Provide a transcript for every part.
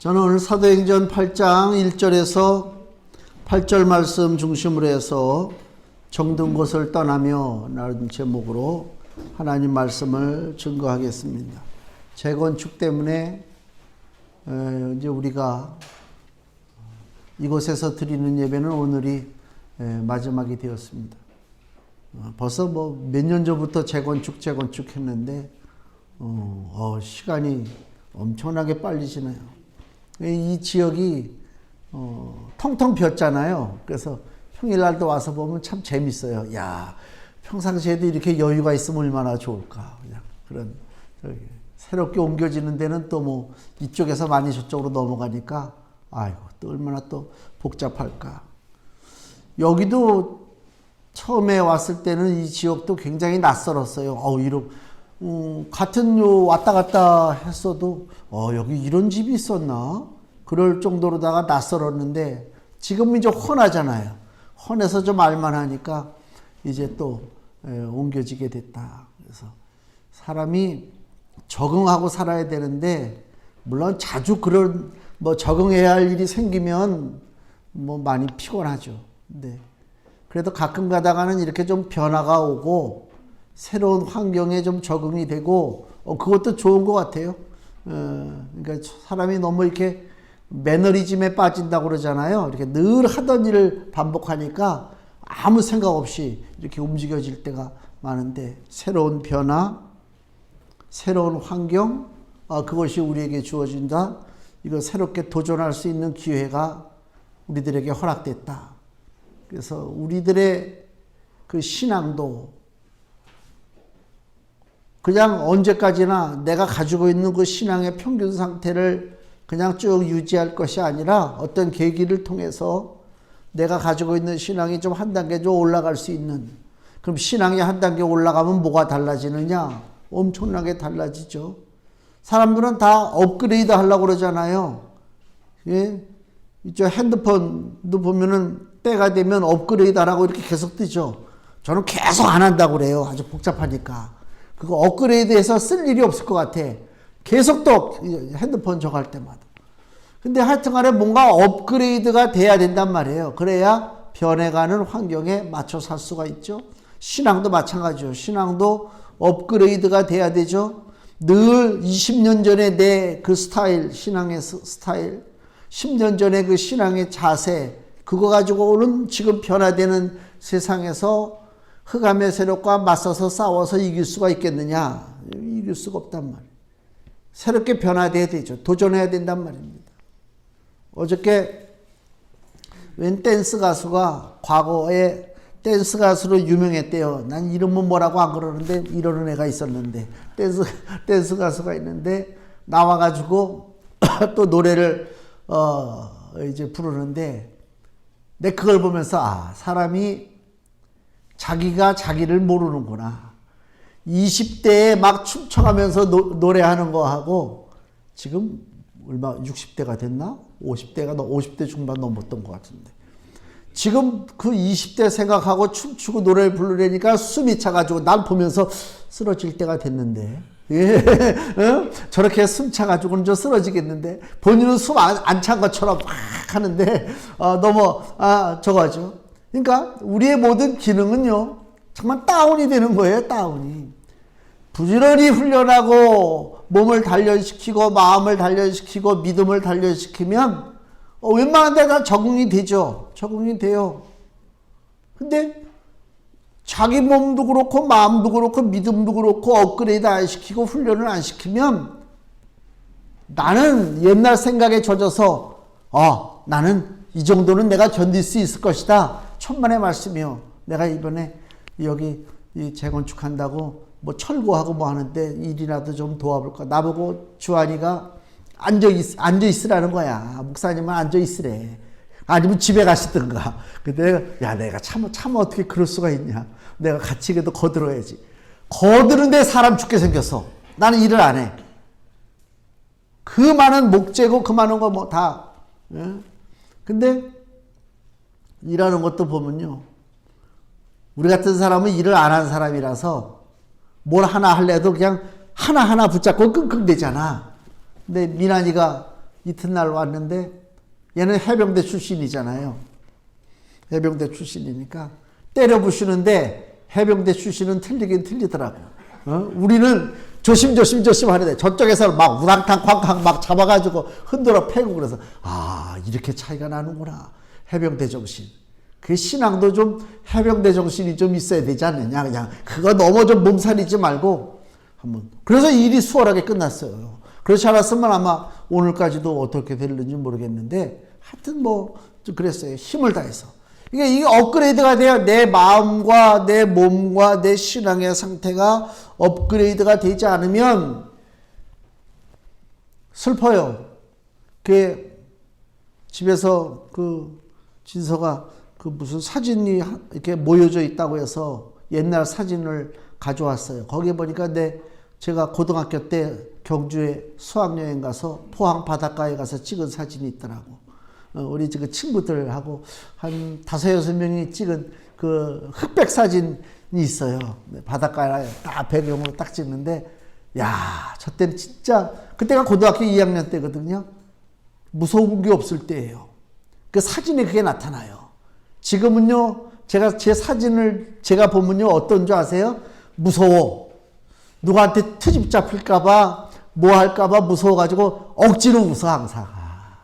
저는 오늘 사도행전 8장 1절에서 8절 말씀 중심으로 해서 정든 곳을 떠나며 라는 제목으로 하나님 말씀을 증거하겠습니다. 재건축 때문에 에, 이제 우리가 이곳에서 드리는 예배는 오늘이 에, 마지막이 되었습니다. 어, 벌써 뭐 몇 년 전부터 재건축 재건축 했는데 어, 어, 시간이 엄청나게 빨리 지나요. 이 지역이 어, 텅텅 비었잖아요. 그래서 평일날도 와서 보면 참 재밌어요. 야 평상시에도 이렇게 여유가 있으면 얼마나 좋을까. 그냥 그런 새롭게 옮겨지는 데는 또 뭐 이쪽에서 많이 저쪽으로 넘어가니까 아이고 또 얼마나 또 복잡할까. 여기도 처음에 왔을 때는 이 지역도 굉장히 낯설었어요. 어, 이런 음, 같은 요 왔다 갔다 했어도 어, 여기 이런 집이 있었나? 그럴 정도로다가 낯설었는데 지금 이제 훤하잖아요. 훤해서 좀 알만하니까 이제 또 에, 옮겨지게 됐다. 그래서 사람이 적응하고 살아야 되는데 물론 자주 그런 뭐 적응해야 할 일이 생기면 뭐 많이 피곤하죠. 근데 그래도 가끔 가다가는 이렇게 좀 변화가 오고 새로운 환경에 좀 적응이 되고 어, 그것도 좋은 것 같아요. 어, 그러니까 사람이 너무 이렇게 매너리즘에 빠진다고 그러잖아요. 이렇게 늘 하던 일을 반복하니까 아무 생각 없이 이렇게 움직여질 때가 많은데 새로운 변화, 새로운 환경, 어, 그것이 우리에게 주어진다. 이거 새롭게 도전할 수 있는 기회가 우리들에게 허락됐다. 그래서 우리들의 그 신앙도 그냥 언제까지나 내가 가지고 있는 그 신앙의 평균 상태를 그냥 쭉 유지할 것이 아니라 어떤 계기를 통해서 내가 가지고 있는 신앙이 좀 한 단계 좀 올라갈 수 있는 그럼 신앙이 한 단계 올라가면 뭐가 달라지느냐? 엄청나게 달라지죠. 사람들은 다 업그레이드 하려고 그러잖아요. 예? 이저 핸드폰도 보면은 때가 되면 업그레이드 하라고 이렇게 계속 뜨죠. 저는 계속 안 한다고 그래요. 아주 복잡하니까. 그거 업그레이드해서 쓸 일이 없을 것 같아. 계속 또 핸드폰 저갈 때마다. 근데 하여튼 간에 뭔가 업그레이드가 돼야 된단 말이에요. 그래야 변해가는 환경에 맞춰 살 수가 있죠. 신앙도 마찬가지죠. 신앙도 업그레이드가 돼야 되죠. 늘 20년 전에 내 그 스타일, 신앙의 스타일, 10년 전에 그 신앙의 자세, 그거 가지고는 지금 변화되는 세상에서 흑암의 세력과 맞서서 싸워서 이길 수가 있겠느냐? 이길 수가 없단 말이에요. 새롭게 변화돼야 되죠. 도전해야 된단 말입니다. 어저께 웬 댄스 가수가 과거에 댄스 가수로 유명했대요. 난 이름은 뭐라고 안 그러는데 이러는 애가 있었는데 댄스 댄스 가수가 있는데 나와가지고 또 노래를 어 이제 부르는데 내 그걸 보면서 아 사람이 자기가 자기를 모르는구나. 20대에 막 춤춰가면서 노, 노래하는 거하고 지금 얼마 60대가 됐나? 50대가 너 50대 중반 넘었던 것 같은데. 지금 그 20대 생각하고 춤추고 노래를 부르려니까 숨이 차가지고 날 보면서 쓰러질 때가 됐는데. 예, 어? 저렇게 숨 차가지고는 좀 쓰러지겠는데 본인은 숨 안 찬 것처럼 막 하는데 어, 너무 아 저거죠. 그러니까 우리의 모든 기능은요 정말 다운이 되는 거예요 다운이. 부지런히 훈련하고 몸을 단련시키고 마음을 단련시키고 믿음을 단련시키면 어, 웬만한 데 다 적응이 되죠. 적응이 돼요. 근데 자기 몸도 그렇고 마음도 그렇고 믿음도 그렇고 업그레이드 안 시키고 훈련을 안 시키면 나는 옛날 생각에 젖어서 어, 나는 이 정도는 내가 견딜 수 있을 것이다. 천만의 말씀이요. 내가 이번에 여기 이 재건축한다고 뭐 철거하고 뭐 하는데 일이라도 좀 도와볼까. 나보고 주한이가 앉아 있, 앉아 있으라는 거야. 목사님은 앉아 있으래. 아니면 집에 가시든가. 근데 야 내가 참, 참 어떻게 그럴 수가 있냐. 내가 같이 그래도 거들어야지. 거드는데 사람 죽게 생겼어. 나는 일을 안 해. 그 많은 목재고 그 많은 거 뭐 다. 예? 근데 일하는 것도 보면요. 우리 같은 사람은 일을 안 한 사람이라서 뭘 하나 할래도 그냥 하나하나 붙잡고 끙끙대잖아. 근데 미란이가 이튿날 왔는데 얘는 해병대 출신이잖아요. 해병대 출신이니까 때려 부시는데 해병대 출신은 틀리긴 틀리더라고. 어? 우리는 조심 조심 조심 하는데 저쪽에서 막 우당탕 쾅쾅 막 잡아가지고 흔들어 패고 그래서 아 이렇게 차이가 나는구나 해병대 정신. 그 신앙도 좀 해병대 정신이 좀 있어야 되지 않느냐 그냥 그거 너무 좀 몸살이지 말고 한번 그래서 일이 수월하게 끝났어요. 그렇지 않았으면 아마 오늘까지도 어떻게 될는지 모르겠는데 하여튼 뭐 좀 그랬어요. 힘을 다해서. 이게 업그레이드가 돼야 내 마음과 내 몸과 내 신앙의 상태가 업그레이드가 되지 않으면 슬퍼요. 그 집에서 그 진서가 그 무슨 사진이 하- 이렇게 모여져 있다고 해서 옛날 사진을 가져왔어요. 거기에 보니까 내 제가 고등학교 때 경주에 수학여행 가서 포항 바닷가에 가서 찍은 사진이 있더라고. 어, 우리 그 친구들하고 한 다섯 여섯 명이 찍은 그 흑백 사진이 있어요. 네, 바닷가에 딱 배경으로 딱 찍는데 야, 저 때는 진짜 그때가 고등학교 2학년 때거든요. 무서운 게 없을 때예요. 그 사진에 그게 나타나요. 지금은요, 제가 제 사진을 제가 보면요, 어떤 줄 아세요? 무서워. 누구한테 트집 잡힐까봐, 뭐 할까봐 무서워가지고 억지로 웃어, 항상. 아,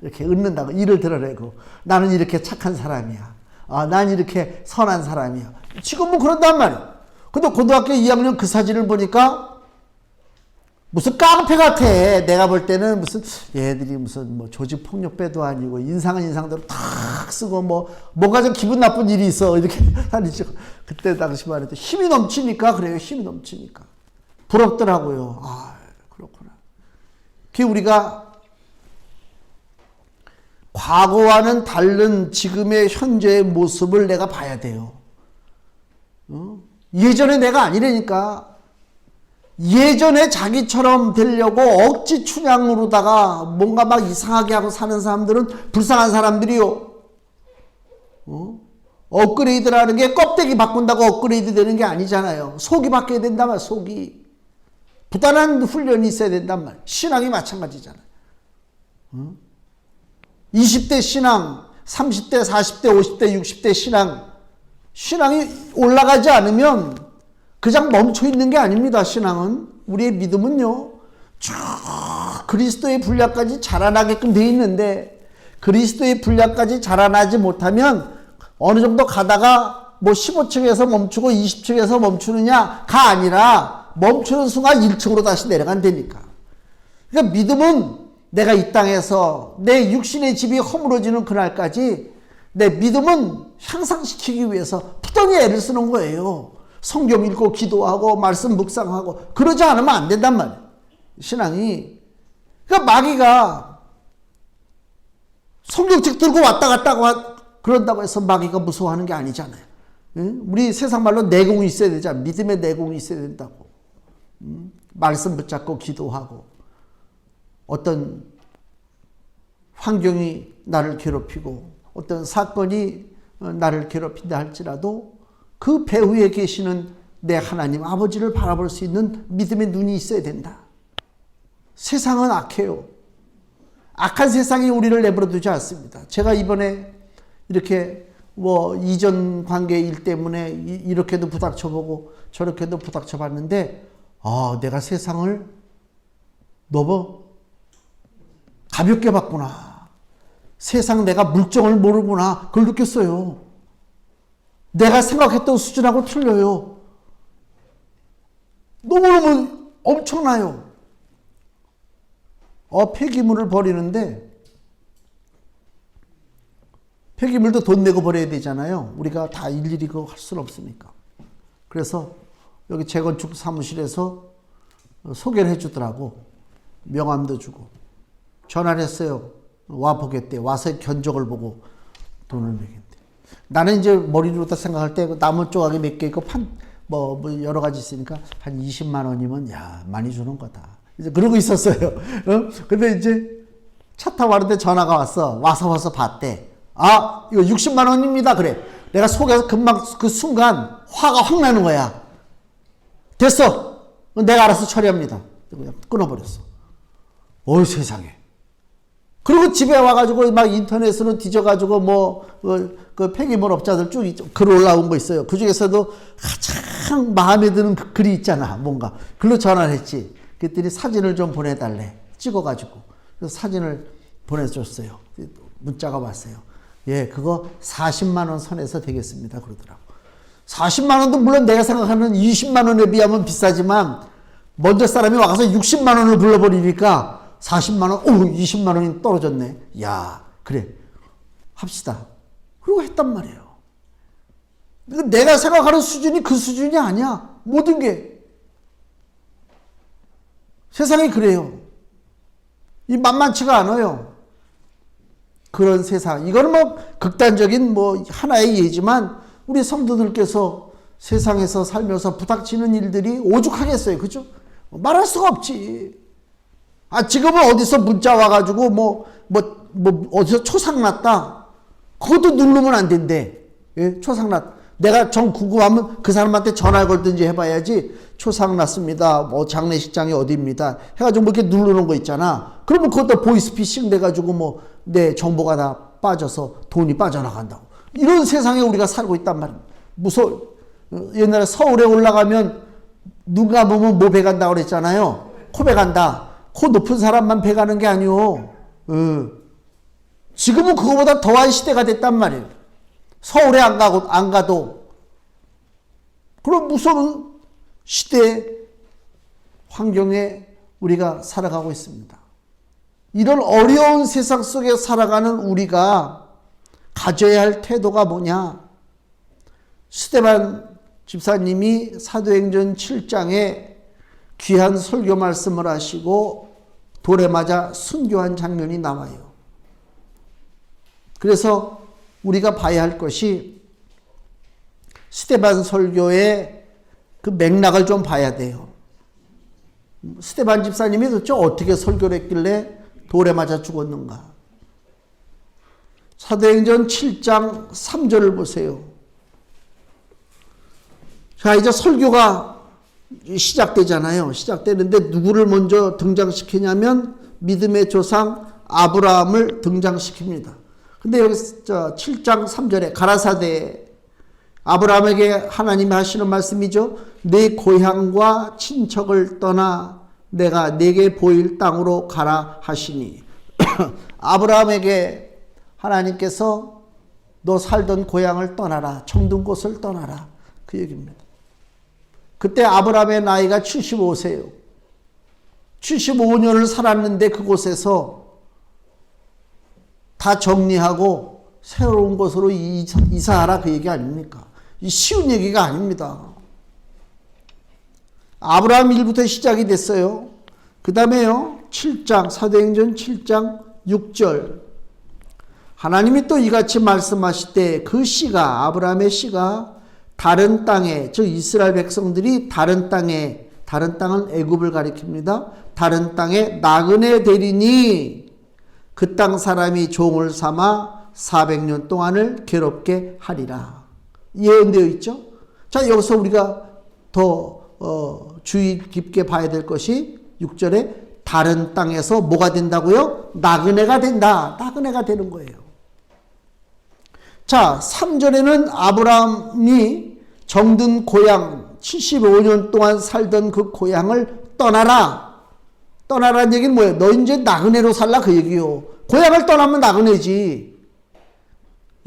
이렇게 웃는다고, 일을 드러내고. 나는 이렇게 착한 사람이야. 아, 난 이렇게 선한 사람이야. 지금은 그런단 말이야. 근데 고등학교 2학년 그 사진을 보니까 무슨 깡패 같아. 내가 볼 때는 무슨 얘들이 무슨 뭐 조직 폭력배도 아니고 인상은 인상대로 탁 쓰고 뭐 뭔가 좀 기분 나쁜 일이 있어 이렇게 다니죠. 그때 당시 말해도 힘이 넘치니까 그래요. 힘이 넘치니까 부럽더라고요. 아 그렇구나. 그 우리가 과거와는 다른 지금의 현재의 모습을 내가 봐야 돼요. 어? 예전에 내가 아니라니까. 예전에 자기처럼 되려고 억지 춘향으로다가 뭔가 막 이상하게 하고 사는 사람들은 불쌍한 사람들이요. 어? 업그레이드라는 게 껍데기 바꾼다고 업그레이드 되는 게 아니잖아요. 속이 바뀌어야 된단 말, 속이. 부단한 훈련이 있어야 된단 말. 신앙이 마찬가지잖아요. 어? 20대 신앙, 30대, 40대, 50대, 60대 신앙. 신앙이 올라가지 않으면 그냥 멈춰 있는 게 아닙니다. 신앙은 우리의 믿음은요. 쭉 그리스도의 분량까지 자라나게끔 돼 있는데 그리스도의 분량까지 자라나지 못하면 어느 정도 가다가 뭐 15층에서 멈추고 20층에서 멈추느냐가 아니라 멈추는 순간 1층으로 다시 내려간다니까. 그러니까 믿음은 내가 이 땅에서 내 육신의 집이 허물어지는 그날까지 내 믿음은 향상시키기 위해서 부단히 애를 쓰는 거예요. 성경 읽고 기도하고 말씀 묵상하고 그러지 않으면 안 된단 말이에요. 신앙이. 그러니까 마귀가 성경책 들고 왔다 갔다 하고 그런다고 해서 마귀가 무서워하는 게 아니잖아요. 응? 우리 세상 말로 내공이 있어야 되잖아. 믿음의 내공이 있어야 된다고. 응? 말씀 붙잡고 기도하고 어떤 환경이 나를 괴롭히고 어떤 사건이 어, 나를 괴롭힌다 할지라도 그 배후에 계시는 내 하나님 아버지를 바라볼 수 있는 믿음의 눈이 있어야 된다. 세상은 악해요. 악한 세상이 우리를 내버려 두지 않습니다. 제가 이번에 이렇게 뭐 이전 관계 일 때문에 이- 이렇게도 부닥쳐보고 저렇게도 부닥쳐봤는데 아 내가 세상을 너무 가볍게 봤구나. 세상 내가 물정을 모르구나. 그걸 느꼈어요. 내가 생각했던 수준하고 틀려요. 너무너무 엄청나요. 어, 폐기물을 버리는데, 폐기물도 돈 내고 버려야 되잖아요. 우리가 다 일일이 그거 할 수는 없으니까. 그래서 여기 재건축 사무실에서 소개를 해주더라고. 명함도 주고. 전화를 했어요. 와 보겠대. 와서 견적을 보고 돈을 매긴대. 나는 이제 머리로다 생각할 때 나무 조각이 몇 개 있고 판, 뭐, 뭐 여러 가지 있으니까 한 20만 원이면 야, 많이 주는 거다. 이제 그러고 있었어요. 어? 근데 이제 차 타고 가는데 전화가 왔어. 와서 와서 봤대. 아, 이거 60만 원입니다. 그래. 내가 속에서 금방 그 순간 화가 확 나는 거야. 됐어. 내가 알아서 처리합니다. 그냥 끊어버렸어. 어이 세상에. 그리고 집에 와가지고 막 인터넷으로 뒤져가지고 뭐, 그, 그 폐기물 업자들 쭉 있- 글 올라온 거 있어요. 그 중에서도 가장 마음에 드는 그 글이 있잖아. 뭔가. 글로 전화를 했지. 그랬더니 사진을 좀 보내달래. 찍어가지고. 그래서 사진을 보내줬어요. 문자가 왔어요. 예, 그거 40만 원 선에서 되겠습니다. 그러더라고. 40만 원도 물론 내가 생각하는 20만 원에 비하면 비싸지만 먼저 사람이 와서 60만 원을 불러버리니까 40만 원, 오, 20만 원이 떨어졌네. 야, 그래. 합시다. 그리고 했단 말이에요. 근데 내가 생각하는 수준이 그 수준이 아니야. 모든 게. 세상이 그래요. 이 만만치가 않아요. 그런 세상. 이거는 뭐 극단적인 뭐 하나의 예지만 우리 성도들께서 세상에서 살면서 부닥치는 일들이 오죽하겠어요. 그죠? 말할 수가 없지. 아, 지금은 어디서 문자 와가지고 뭐, 뭐, 뭐, 어디서 초상 났다. 그것도 누르면 안 된대. 예? 초상 났. 내가 정 궁금하면 그 사람한테 전화 걸든지 해봐야지. 초상 났습니다. 뭐, 장례식장이 어디입니다. 해가지고 뭐 이렇게 누르는 거 있잖아. 그러면 그것도 보이스피싱 돼가지고 뭐, 내 정보가 다 빠져서 돈이 빠져나간다고. 이런 세상에 우리가 살고 있단. 무서워. 어, 옛날에 서울에 올라가면 누가 보면 뭐 배간다고 그랬잖아요. 코 배 간다. 코 높은 사람만 배 가는 게 아니오. 어. 지금은 그거보다 더한 시대가 됐단 말이에요. 서울에 안 가고 안 가도 그런 무서운 시대 환경에 우리가 살아가고 있습니다. 이런 어려운 세상 속에 살아가는 우리가 가져야 할 태도가 뭐냐? 스테반 집사님이 사도행전 7장에 귀한 설교 말씀을 하시고 돌에 맞아 순교한 장면이 나와요. 그래서 우리가 봐야 할 것이 스테반 설교의 그 맥락을 좀 봐야 돼요. 스테반 집사님이 도대체 어떻게 설교를 했길래 돌에 맞아 죽었는가? 사도행전 7장 3절을 보세요. 자, 이제 설교가 시작되잖아요. 시작되는데 누구를 먼저 등장시키냐면 믿음의 조상 아브라함을 등장시킵니다. 근데 여기 7장 3절에 가라사대 아브라함에게 하나님이 하시는 말씀이죠. 내 고향과 친척을 떠나 내가 내게 보일 땅으로 가라 하시니 아브라함에게 하나님께서 너 살던 고향을 떠나라. 정든 곳을 떠나라. 그 얘기입니다. 그때 아브라함의 나이가 75세요. 75년을 살았는데 그곳에서 다 정리하고 새로운 곳으로 이사, 이사하라 그 얘기 아닙니까? 이 쉬운 얘기가 아닙니다. 아브라함 일부터 시작이 됐어요. 그 다음에요. 7장, 사도행전 7장 6절. 하나님이 또 이같이 말씀하실 때 그 씨가, 아브라함의 씨가 다른 땅에, 즉 이스라엘 백성들이 다른 땅에, 다른 땅은 애굽을 가리킵니다. 다른 땅에 나그네 되리니 그 땅 사람이 종을 삼아 400년 동안을 괴롭게 하리라. 예언되어 있죠? 자, 여기서 우리가 더 어, 주의 깊게 봐야 될 것이 6절에 다른 땅에서 뭐가 된다고요? 나그네가 된다. 나그네가 되는 거예요. 자, 3절에는 아브라함이 정든 고향 75년 동안 살던 그 고향을 떠나라. 떠나라는 얘기는 뭐예요? 너 이제 나그네로 살라 그 얘기요. 고향을 떠나면 나그네지.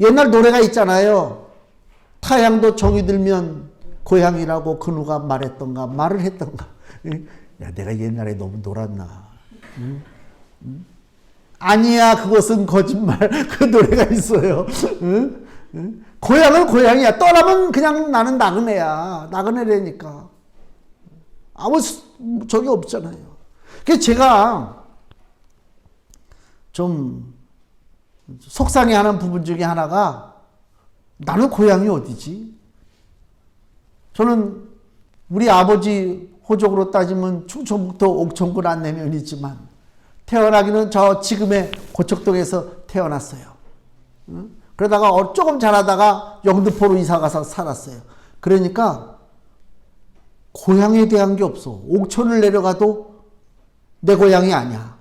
옛날 노래가 있잖아요. 타향도 정이 들면 고향이라고 그 누가 말했던가 말을 했던가. 야, 내가 옛날에 너무 놀았나. 응? 응? 아니야, 그것은 거짓말. 그 노래가 있어요. 응? 응? 고향은 고향이야. 떠나면 그냥 나는 나그네야. 나그네라니까. 아무 적이 없잖아요. 그 제가 좀 속상해하는 부분 중에 하나가 나는 고향이 어디지? 저는 우리 아버지 호적으로 따지면 충청북도 옥천군 안내면이지만 태어나기는 저 지금의 고척동에서 태어났어요. 응? 그러다가 어, 조금 자라다가 영등포로 이사가서 살았어요. 그러니까 고향에 대한 게 없어. 옥천을 내려가도 내 고향이 아니야.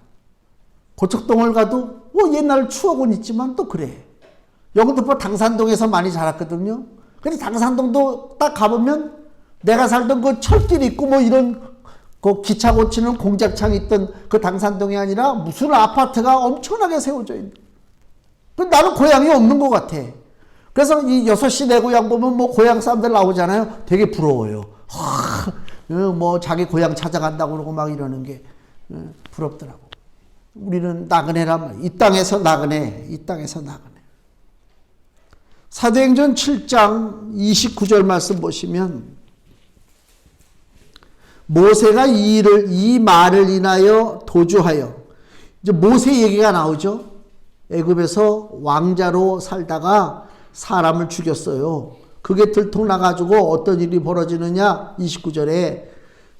고척동을 가도 뭐 옛날 추억은 있지만 또 그래. 뭐 당산동에서 많이 자랐거든요. 근데 당산동도 딱 가보면 내가 살던 그 철길 있고 뭐 이런 그 기차 고치는 공작창 있던 그 당산동이 아니라 무슨 아파트가 엄청나게 세워져 있는. 그 나는 고향이 없는 것 같아. 그래서 이 6시 내 고향 보면 뭐 고향 사람들 나오잖아요. 되게 부러워요. 하, 어, 뭐 자기 고향 찾아간다고 그러고 막 이러는 게 어, 부럽더라고. 우리는 나그네란 말이야. 이 땅에서 나그네, 이 땅에서 나그네. 사도행전 7장 29절 말씀 보시면 모세가 이 일을 이 말을 인하여 도주하여 이제 모세 얘기가 나오죠. 애굽에서 왕자로 살다가 사람을 죽였어요. 그게 들통나 가지고 어떤 일이 벌어지느냐? 29절에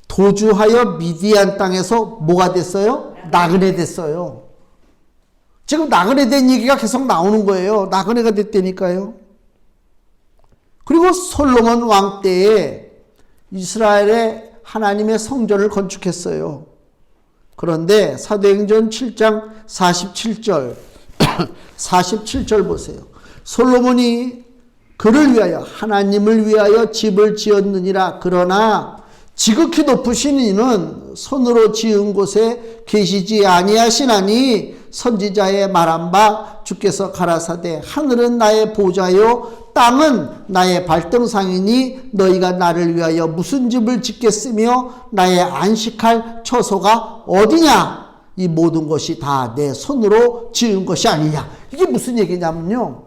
도주하여 미디안 땅에서 뭐가 됐어요? 나그네 됐어요. 지금 나그네 된 얘기가 계속 나오는 거예요. 나그네가 됐다니까요. 그리고 솔로몬 왕 때에 이스라엘의 하나님의 성전을 건축했어요. 그런데 사도행전 7장 47절 47절 보세요. 솔로몬이 그를 위하여 하나님을 위하여 집을 지었느니라 그러나 지극히 높으신 이는 손으로 지은 곳에 계시지 아니하시나니 선지자의 말한 바 주께서 가라사대 하늘은 나의 보좌요 땅은 나의 발등상이니 너희가 나를 위하여 무슨 집을 짓겠으며 나의 안식할 처소가 어디냐? 이 모든 것이 다 내 손으로 지은 것이 아니냐? 이게 무슨 얘기냐면요.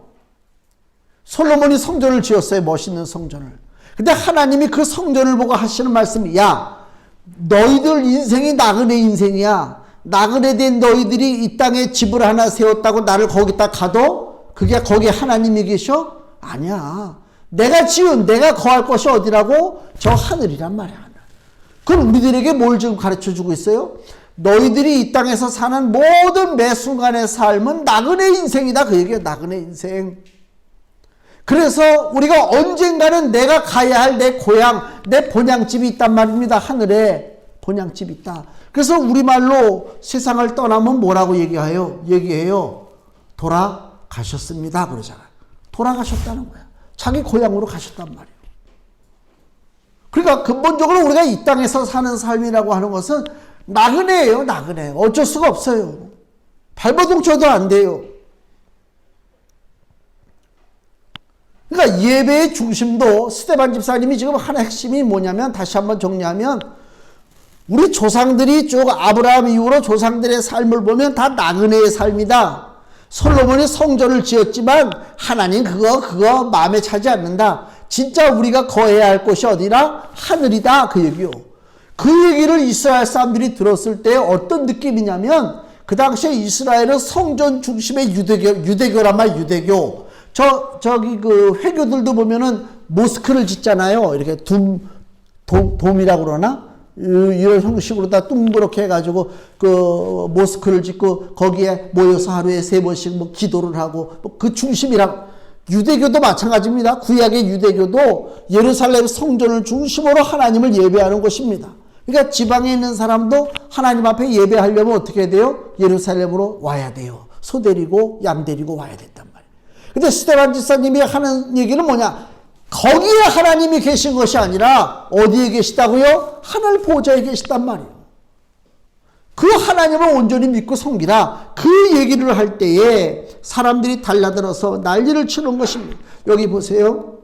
솔로몬이 성전을 지었어요 멋있는 성전을 근데 하나님이 그 성전을 보고 하시는 말씀이 야 너희들 인생이 나그네 인생이야 나그네 된 너희들이 이 땅에 집을 하나 세웠다고 나를 거기다 가도 그게 거기 하나님이 계셔? 아니야. 내가 지은 내가 거할 것이 어디라고? 저 하늘이란 말이야. 그럼 우리들에게 뭘 지금 가르쳐 주고 있어요? 너희들이 이 땅에서 사는 모든 매 순간의 삶은 나그네 인생이다. 그 얘기야. 나그네 인생. 그래서 우리가 언젠가는 내가 가야 할 내 고향, 내 본향집이 있단 말입니다. 하늘에 본향집이 있다. 그래서 우리말로 세상을 떠나면 뭐라고 얘기해요? 얘기해요. 돌아가셨습니다. 그러잖아요. 돌아가셨다는 거야. 자기 고향으로 가셨단 말이에요. 그러니까 근본적으로 우리가 이 땅에서 사는 삶이라고 하는 것은 나그네예요, 나그네. 어쩔 수가 없어요. 발버둥 쳐도 안 돼요. 그러니까 예배의 중심도 스테반 집사님이 지금 하나 핵심이 뭐냐면 다시 한번 정리하면 우리 조상들이 쭉 아브라함 이후로 조상들의 삶을 보면 다 나그네의 삶이다. 솔로몬이 성전을 지었지만 하나님 그거 그거 마음에 차지 않는다. 진짜 우리가 거해야 할 곳이 어디나 하늘이다 그 얘기요. 그 얘기를 이스라엘 사람들이 들었을 때 어떤 느낌이냐면 그 당시에 이스라엘은 성전 중심의 유대교 유대교란 말 유대교. 저 저기 그 회교들도 보면은 모스크를 짓잖아요. 이렇게 둠 돔, 돔이라고 그러나? 이런 형식으로 다 둥그렇게 해가지고 그 모스크를 짓고 거기에 모여서 하루에 세 번씩 뭐 기도를 하고 뭐그 중심이랑 유대교도 마찬가지입니다. 구약의 유대교도 예루살렘 성전을 중심으로 하나님을 예배하는 곳입니다. 그러니까 지방에 있는 사람도 하나님 앞에 예배하려면 어떻게 돼요? 예루살렘으로 와야 돼요. 소 데리고 양 데리고 와야 말이에요. 근데 스테반 지사님이 하는 얘기는 뭐냐? 거기에 하나님이 계신 것이 아니라 어디에 계시다고요? 하늘 보좌에 계시단 말이에요. 그 하나님을 온전히 믿고 섬기라. 그 얘기를 할 때에 사람들이 달라들어서 난리를 치는 것입니다. 여기 보세요.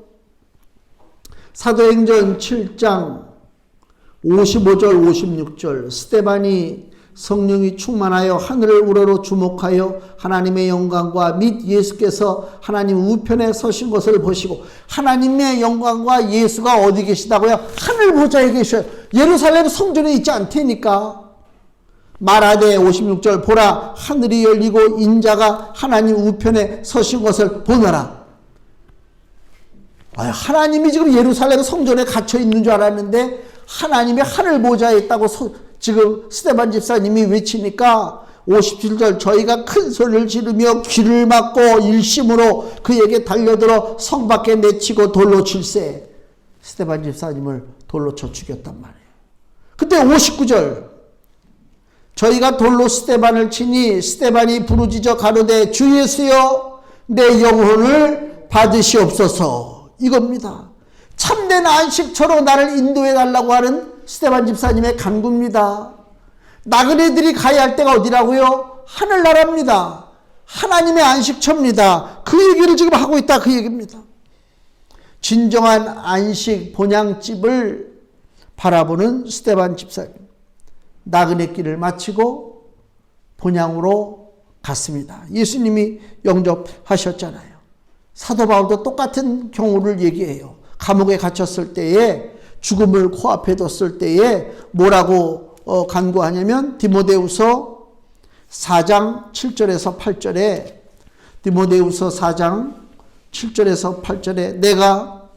사도행전 7장 55절 56절 스테반이 성령이 충만하여 하늘을 우러러 주목하여 하나님의 영광과 및 예수께서 하나님 우편에 서신 것을 보시고 하나님의 영광과 예수가 어디 계시다고요? 하늘 보좌에 계셔요. 예루살렘 성전에 있지 않다니까. 말하되 56절 보라 하늘이 열리고 인자가 하나님 우편에 서신 것을 보너라. 하나님이 지금 예루살렘 성전에 갇혀 있는 줄 알았는데 하나님의 하늘 보좌에 있다고 지금 스테반 집사님이 외치니까 57절 저희가 큰 소리를 지르며 귀를 막고 일심으로 그에게 달려들어 성 밖에 내치고 돌로 칠세 스테반 집사님을 돌로 쳐 죽였단 말이에요. 그때 59절 저희가 돌로 스테반을 치니 스테반이 부르짖어 가로되 주 예수여 내 영혼을 받으시옵소서 이겁니다. 참된 안식처로 나를 인도해 달라고 하는 스테반 집사님의 간구입니다. 나그네들이 가야 할 때가 어디라고요? 하늘나라입니다. 하나님의 안식처입니다. 그 얘기를 지금 하고 있다 그 얘기입니다. 진정한 안식 본향집을 바라보는 스테반 집사님. 나그네 길을 마치고 본향으로 갔습니다. 예수님이 영접하셨잖아요. 사도 바울도 똑같은 경우를 얘기해요. 감옥에 갇혔을 때에 죽음을 코앞에 뒀을 때에 뭐라고 어, 간구하냐면 디모데우서 4장 7절에서 8절에 디모데우서 4장 7절에서 8절에 내가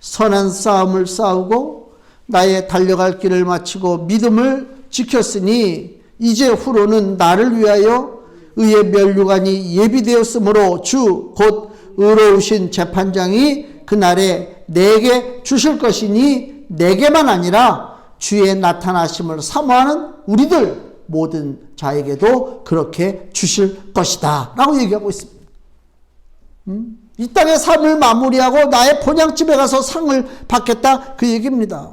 선한 싸움을 싸우고 나의 달려갈 길을 마치고 믿음을 지켰으니 이제 후로는 나를 위하여 의의 멸류관이 예비되었으므로 주 곧 의로우신 재판장이 그날에 내게 주실 것이니 내게만 아니라 주의 나타나심을 사모하는 우리들 모든 자에게도 그렇게 주실 것이다 라고 얘기하고 있습니다. 음? 이 땅의 삶을 마무리하고 나의 본향집에 가서 상을 받겠다 그 얘기입니다.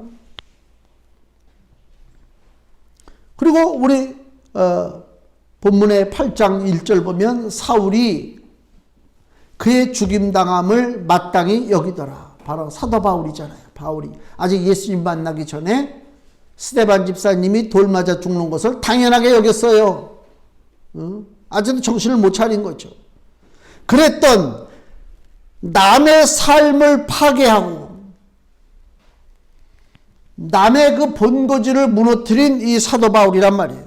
그리고 우리 어, 본문의 8장 1절 보면 사울이 그의 죽임당함을 마땅히 여기더라. 바로 사도 바울이잖아요. 바울이 아직 예수님 만나기 전에 스테반 집사님이 돌 맞아 죽는 것을 당연하게 여겼어요. 어? 아직도 정신을 못 차린 거죠. 그랬던 남의 삶을 파괴하고 남의 그 본거지를 무너뜨린 이 사도 바울이란 말이에요.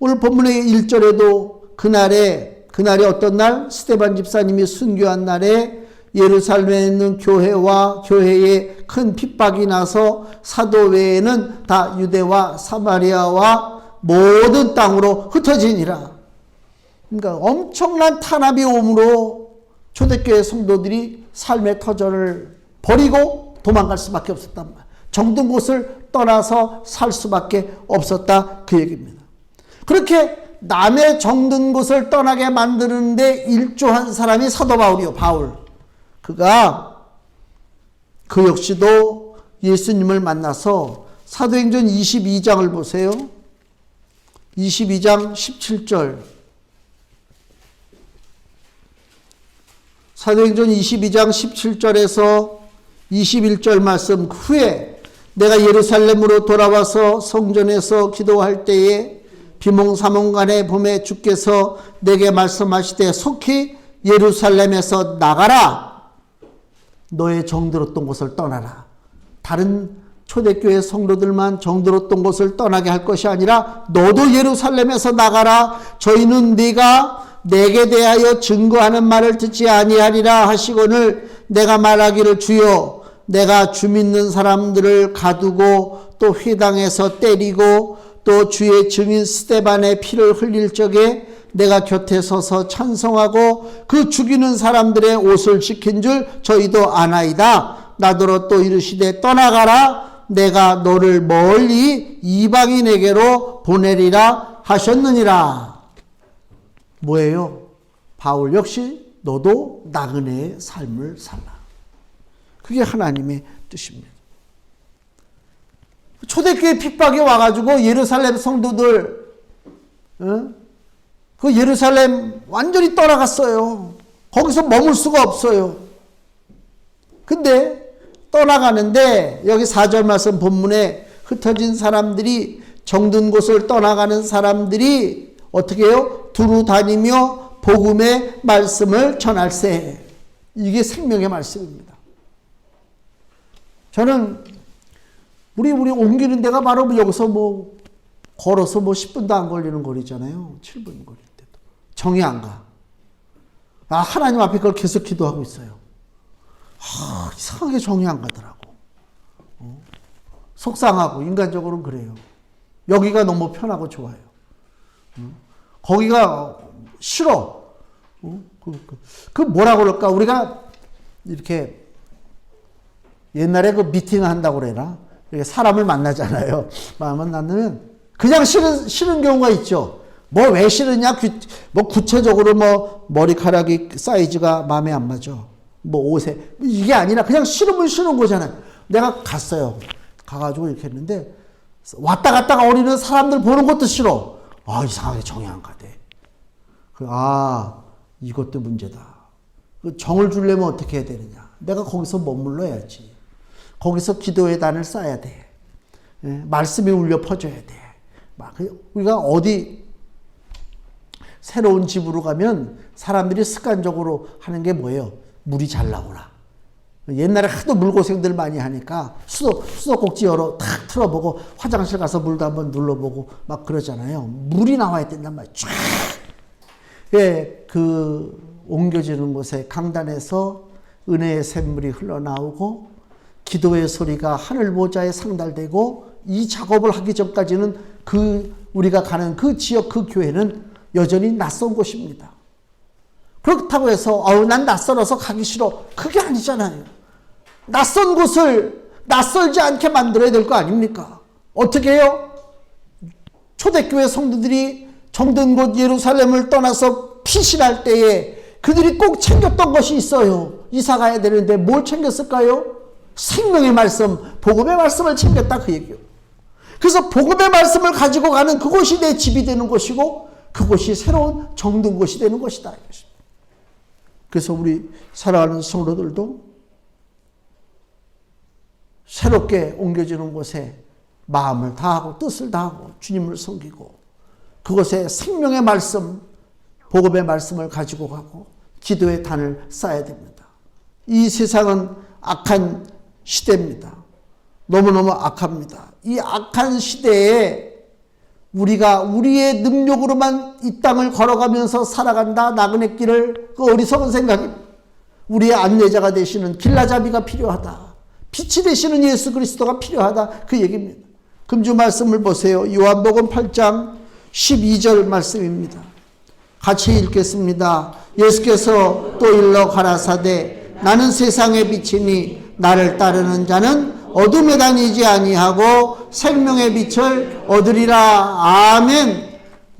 오늘 본문의 1절에도 그날에 그날이 어떤 날 스테반 집사님이 순교한 날에 예루살렘에 있는 교회와 교회에 큰 핍박이 나서 사도 외에는 다 유대와 사마리아와 모든 땅으로 흩어지니라. 그러니까 엄청난 탄압이 오므로 초대교회 성도들이 삶의 터전을 버리고 도망갈 수밖에 없었단 말이야. 정든 곳을 떠나서 살 수밖에 없었다 그 얘기입니다. 그렇게 남의 정든 곳을 떠나게 만드는데 일조한 사람이 사도 바울이요. 바울. 그가 그 역시도 예수님을 만나서 사도행전 22장을 보세요. 22장 17절. 사도행전 22장 17절에서 21절 말씀 후에 내가 예루살렘으로 돌아와서 성전에서 기도할 때에 비몽사몽간에 봄에 주께서 내게 말씀하시되 속히 예루살렘에서 나가라 너의 정들었던 곳을 떠나라. 다른 초대교회 성도들만 정들었던 곳을 떠나게 할 것이 아니라 너도 예루살렘에서 나가라. 저희는 네가 내게 대하여 증거하는 말을 듣지 아니하리라 하시거늘 내가 말하기를 주여 내가 주 믿는 사람들을 가두고 또 회당에서 때리고 또 주의 증인 스테반의 피를 흘릴 적에 내가 곁에 서서 찬성하고 그 죽이는 사람들의 옷을 지킨 줄 저희도 아나이다. 나더러 또 이르시되 떠나가라. 내가 너를 멀리 이방인에게로 보내리라 하셨느니라. 뭐예요? 바울 역시 너도 나그네의 삶을 살라. 그게 하나님의 뜻입니다. 초대교회 핍박이 와가지고 예루살렘 성도들, 어? 그 예루살렘 완전히 떠나갔어요. 거기서 머물 수가 없어요. 근데 떠나가는데 여기 4절 말씀 본문에 흩어진 사람들이 정든 곳을 떠나가는 사람들이 어떻게 해요? 두루 다니며 복음의 말씀을 전할세. 이게 생명의 말씀입니다. 저는 우리 우리 옮기는 데가 바로 여기서 뭐 걸어서 뭐 10분도 안 걸리는 거리잖아요. 7분 거릴 때도. 정이 안 가. 아, 하나님 앞에 그걸 계속 기도하고 있어요. 아, 이상하게 정이 안 가더라고. 어? 속상하고, 인간적으로는 그래요. 여기가 너무 편하고 좋아요. 어? 거기가 싫어. 어? 그, 그, 그 뭐라 그럴까? 우리가 이렇게 옛날에 그 미팅 한다고 그래나? 이렇게 사람을 만나잖아요. 만나면 그냥 싫은, 싫은 경우가 있죠. 뭐 왜 싫으냐? 구, 뭐 구체적으로 뭐 머리카락이 사이즈가 마음에 안 맞아. 뭐 옷에. 뭐 이게 아니라 그냥 싫으면 싫은 거잖아요. 내가 갔어요. 가가지고 이렇게 했는데 왔다 갔다가 어리는 사람들 보는 것도 싫어. 아, 이상하게 정이 안 가대. 그, 아, 이것도 문제다. 그 정을 주려면 어떻게 해야 되느냐. 내가 거기서 머물러야지. 거기서 기도의 단을 쌓아야 돼. 예, 말씀이 울려 퍼져야 돼. 막 그- 우리가 어디 새로운 집으로 가면 사람들이 습관적으로 하는 게 뭐예요? 물이 잘 나오라. 옛날에 하도 물고생들 많이 하니까 수도, 수도꼭지 열어 탁 틀어보고 화장실 가서 물도 한번 눌러보고 막 그러잖아요. 물이 나와야 된단 말이에요. 쫙. 예, 그 옮겨지는 곳에 강단에서 은혜의 샘물이 흘러나오고 기도의 소리가 하늘 보좌에 상달되고 이 작업을 하기 전까지는 그 우리가 가는 그 지역 그 교회는 여전히 낯선 곳입니다. 그렇다고 해서 아우 난 낯설어서 가기 싫어. 그게 아니잖아요. 낯선 곳을 낯설지 않게 만들어야 될 거 아닙니까? 어떻게 해요? 초대교회 성도들이 정든 곳 예루살렘을 떠나서 피신할 때에 그들이 꼭 챙겼던 것이 있어요. 이사 가야 되는데 뭘 챙겼을까요? 생명의 말씀, 복음의 말씀을 챙겼다 그 얘기요. 그래서 복음의 말씀을 가지고 가는 그곳이 내 집이 되는 곳이고 그곳이 새로운 정든 곳이 되는 것이다. 그래서 우리 사랑하는 성도들도 새롭게 옮겨지는 곳에 마음을 다하고 뜻을 다하고 주님을 섬기고 그곳에 생명의 말씀, 복음의 말씀을 가지고 가고 기도의 단을 쌓아야 됩니다. 이 세상은 악한 시대입니다. 너무너무 악합니다. 이 악한 시대에 우리가 우리의 능력으로만 이 땅을 걸어가면서 살아간다 나그네 길을 그 어리석은 생각입니다. 우리의 안내자가 되시는 길라잡이가 필요하다. 빛이 되시는 예수 그리스도가 필요하다. 그 얘기입니다. 금주 말씀을 보세요. 요한복음 8장 12절 말씀입니다. 같이 읽겠습니다. 예수께서 또 일러 가라사대 나는 세상의 빛이니 나를 따르는 자는 어둠에 다니지 아니하고 생명의 빛을 얻으리라. 아멘.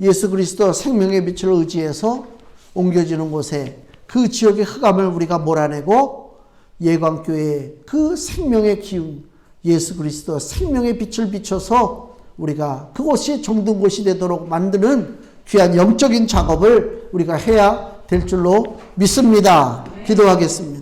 예수 그리스도 생명의 빛을 의지해서 옮겨지는 곳에 그 지역의 흑암을 우리가 몰아내고 예광교회의 그 생명의 기운 예수 그리스도 생명의 빛을 비춰서 우리가 그곳이 정든 곳이 되도록 만드는 귀한 영적인 작업을 우리가 해야 될 줄로 믿습니다. 기도하겠습니다.